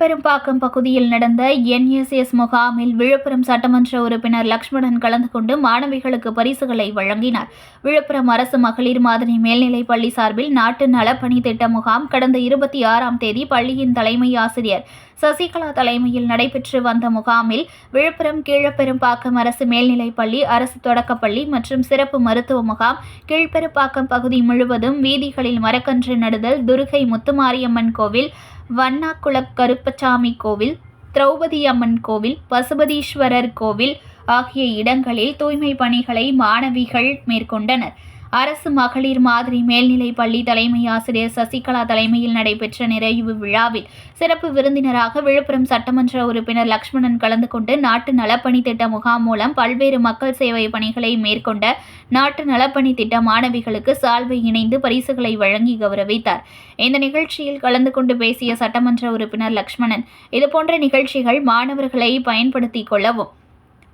பெரும்பாக்கம் பகுதியில் நடந்த என்எஸ்எஸ் முகாமில் விழுப்புரம் சட்டமன்ற உறுப்பினர் லக்ஷ்மணன் கலந்து கொண்டு மாணவிகளுக்கு பரிசுகளை வழங்கினார். விழுப்புரம் அரசு மகளிர் மாதிரி மேல்நிலைப் பள்ளி சார்பில் நாட்டு நலப்பணி திட்ட முகாம் கடந்த இருபத்தி ஆறாம் தேதி பள்ளியின் தலைமை ஆசிரியர் சசிகலா தலைமையில் நடைபெற்று வந்த முகாமில் விழுப்புரம் கீழப்பெரும்பாக்கம் அரசு மேல்நிலைப் பள்ளி அரசு தொடக்கப்பள்ளி மற்றும் சிறப்பு மருத்துவ முகாம் கீழ்பெரும்பாக்கம் பகுதி முழுவதும் வீதிகளில் மரக்கன்று நடுதல் துர்கை முத்துமாரியம்மன் கோவில் வண்ணாக்குளக் கருப்பசாமி கோவில் திரௌபதி அம்மன் கோவில் பசுபதீஸ்வரர் கோவில் ஆகிய இடங்களில் தூய்மை பணிகளை மாணவிகள் மேற்கொண்டனர். அரசு மகளிர் மாதிரி மேல்நிலை பள்ளி தலைமை ஆசிரியர் சசிகலா தலைமையில் நடைபெற்ற நிறைவு விழாவில் சிறப்பு விருந்தினராக விழுப்புரம் சட்டமன்ற உறுப்பினர் லக்ஷ்மணன் கலந்து கொண்டு நாட்டு நலப்பணி திட்ட முகாம் மூலம் பல்வேறு மக்கள் சேவை பணிகளை மேற்கொண்ட நாட்டு நலப்பணி திட்ட மாணவிகளுக்கு சால்வை இணைந்து பரிசுகளை வழங்கி கௌரவித்தார். இந்த நிகழ்ச்சியில் கலந்து கொண்டு பேசிய சட்டமன்ற உறுப்பினர் லக்ஷ்மணன் இதுபோன்ற நிகழ்ச்சிகள் மாணவர்களை பயன்படுத்திக் கொள்ளவும்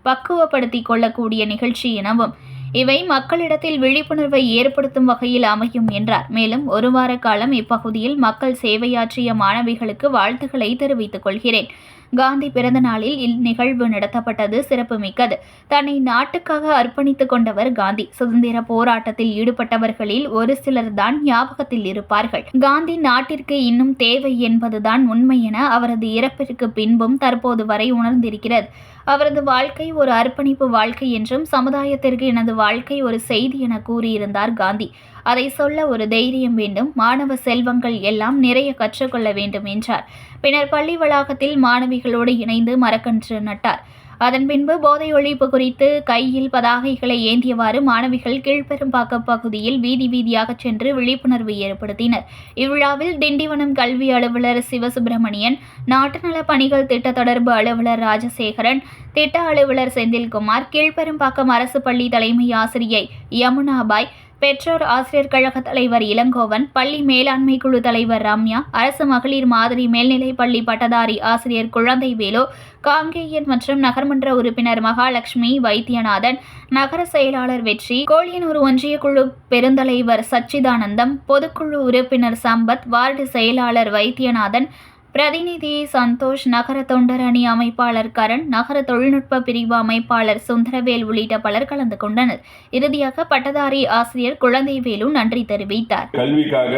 பக்குவப்படுத்திக் கொள்ளக்கூடிய நிகழ்ச்சி எனவும் இவை மக்களிடத்தில் விழிப்புணர்வை ஏற்படுத்தும் வகையில் அமையும் என்றார். மேலும் ஒரு வார காலம் இப்பகுதியில் மக்கள் சேவையாற்றிய மாணவிகளுக்கு வாழ்த்துக்களை தெரிவித்துக் கொள்கிறேன். காந்தி பிறந்த நாளில் இந்நிகழ்வு நடத்தப்பட்டது சிறப்புமிக்கது. தன்னை நாட்டுக்காக அர்ப்பணித்துக் கொண்டவர் காந்தி. சுதந்திர போராட்டத்தில் ஈடுபட்டவர்களில் ஒரு சிலர் தான் ஞாபகத்தில் இருப்பார்கள். காந்தி நாட்டிற்கு இன்னும் தேவை என்பதுதான் உண்மை என அவரது இறப்பிற்கு பின்பும் தற்போது வரை உணர்ந்திருக்கிறது. அவரது வாழ்க்கை ஒரு அர்ப்பணிப்பு வாழ்க்கை என்றும் சமுதாயத்திற்கு எனது வாழ்க்கை ஒரு செய்தி என கூறியிருந்தார் காந்தி. அதை சொல்ல ஒரு தைரியம் வேண்டும். மாணவ செல்வங்கள் எல்லாம் நிறைய கற்றுக்கொள்ள வேண்டும் என்றார். பின்னர் பள்ளி வளாகத்தில் மாணவிகளோடு இணைந்து மரக்கன்று நட்டார். அதன் பின்பு போதை ஒழிப்பு குறித்து கையில் பதாகைகளை ஏந்தியவாறு மாணவிகள் கீழ்பெரும்பாக்கம் பகுதியில் வீதி வீதியாக சென்று விழிப்புணர்வு ஏற்படுத்தினர். இவ்விழாவில் திண்டிவனம் கல்வி அலுவலர் சிவசுப்பிரமணியன் நாட்டு நல பணிகள் திட்ட தொடர்பு அலுவலர் ராஜசேகரன் திட்ட அலுவலர் செந்தில்குமார் கீழ்பெரும்பாக்கம் அரசு பள்ளி தலைமை ஆசிரியை யமுனாபாய் பெற்றோர் ஆசிரியர் கழக தலைவர் இளங்கோவன் பள்ளி மேலாண்மை குழு தலைவர் ரம்யா அரசு மகளிர் மாதிரி மேல்நிலை பள்ளி பட்டதாரி ஆசிரியர் குழந்தை வேலு காங்கேயன் மற்றும் நகர்மன்ற உறுப்பினர் மகாலட்சுமி வைத்தியநாதன் நகர செயலாளர் வெற்றி கோழியனூர் ஒன்றிய குழு பெருந்தலைவர் சச்சிதானந்தம் பொதுக்குழு உறுப்பினர் சம்பத் வார்டு செயலாளர் வைத்தியநாதன் பிரதிநிதி சந்தோஷ் நகர தொண்டர் அணி அமைப்பாளர் கரண் நகர தொழில்நுட்ப பிரிவு அமைப்பாளர் சுந்தரவேல் உள்ளிட்ட பலர் கலந்து கொண்டனர். இறுதியாக பட்டதாரி ஆசிரியர் குழந்தைவேலு நன்றி தெரிவித்தார். கல்விக்காக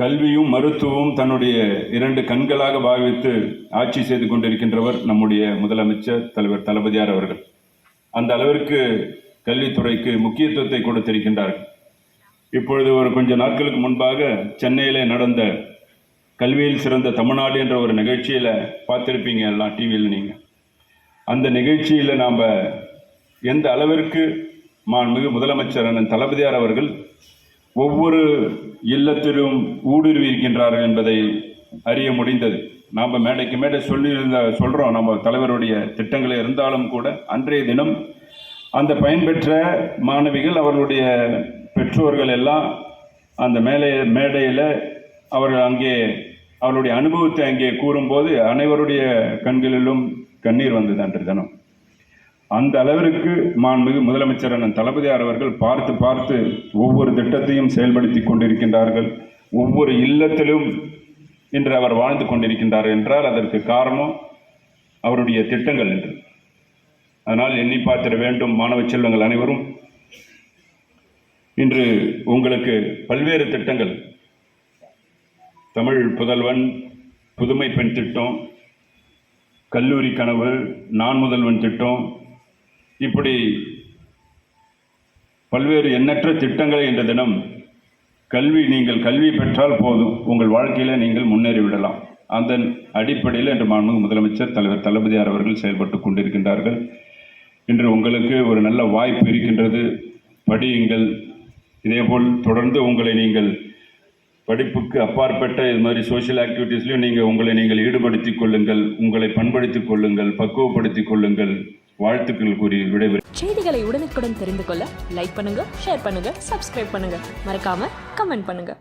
கல்வியும் மருத்துவமும் தன்னுடைய இரண்டு கண்களாக பாவித்து ஆட்சி செய்து கொண்டிருக்கின்றவர் நம்முடைய முதலமைச்சர் தலைவர் தளபதியார் அவர்கள். அந்த அளவிற்கு கல்வித்துறைக்கு முக்கியத்துவத்தை கொடுத்திருக்கின்றார்கள். இப்பொழுது ஒரு கொஞ்ச நாட்களுக்கு முன்பாக சென்னையிலே நடந்த கல்வியில் சிறந்த தமிழ்நாடு என்ற ஒரு நிகழ்ச்சியில் பார்த்துருப்பீங்க எல்லாம் டிவியில் நீங்கள் அந்த நிகழ்ச்சியில் நாம் எந்த அளவிற்கு மாண்புமிகு முதலமைச்சர் அண்ணன் தளபதியார் அவர்கள் ஒவ்வொரு இல்லத்திலும் ஊடுருவி இருக்கின்றார்கள் என்பதை அறிய முடிந்தது. நாம் மேடைக்கு மேடை சொல்லியிருந்த சொல்கிறோம் நம்ம தலைவருடைய திட்டங்கள் இருந்தாலும் கூட அன்றைய தினம் அந்த பயன்பெற்ற மாணவிகள் அவர்களுடைய பெற்றோர்கள் எல்லாம் அந்த மேலே மேடையில் அவர்கள் அங்கே அவருடைய அனுபவத்தை அங்கே கூறும்போது அனைவருடைய கண்களிலும் கண்ணீர் வந்தது அன்று தினம். அந்த அளவிற்கு மாண்புமிகு முதலமைச்சர் அண்ணன் தளபதியார் அவர்கள் பார்த்து பார்த்து ஒவ்வொரு திட்டத்தையும் செயல்படுத்தி கொண்டிருக்கின்றார்கள். ஒவ்வொரு இல்லத்திலும் இன்று அவர் வாழ்ந்து கொண்டிருக்கின்றார் என்றால் அதற்கு காரணம் அவருடைய திட்டங்கள் என்று. அதனால் எண்ணி பார்த்திட வேண்டும் மாணவ செல்வங்கள் அனைவரும். இன்று உங்களுக்கு பல்வேறு திட்டங்கள் தமிழ் புதல்வன் புதுமை பெண் திட்டம் கல்லூரி கனவு நான் முதல்வன் திட்டம். இப்படி பல்வேறு எண்ணற்ற திட்டங்களை இந்த தினம் கல்வி நீங்கள் கல்வி பெற்றால் போதும். உங்கள் வாழ்க்கையில் நீங்கள் முன்னேறி விடலாம். அதன் அடிப்படையில் இன்று மாண்புமிகு முதலமைச்சர் தலைவர் தளபதியார் அவர்கள் செயல்பட்டு கொண்டிருக்கின்றார்கள். இன்று உங்களுக்கு ஒரு நல்ல வாய்ப்பு இருக்கின்றது. படியுங்கள். இதேபோல் தொடர்ந்து உங்களை நீங்கள் படிப்புக்கு அப்பாற்பட்ட இது மாதிரி சோஷியல் ஆக்டிவிட்டீஸ்லையும் நீங்கள் உங்களை நீங்கள் ஈடுபடுத்திக் கொள்ளுங்கள் உங்களை பண்படுத்திக் கொள்ளுங்கள் பக்குவப்படுத்திக் கொள்ளுங்கள். வாழ்த்துக்கள் கூறி விடைபெறுகிறேன். செய்திகளை உடனுக்குடன் தெரிந்து கொள்ள லைக் பண்ணுங்க ஷேர் பண்ணுங்க சப்ஸ்கிரைப் பண்ணுங்க. மறக்காம கமெண்ட் பண்ணுங்க.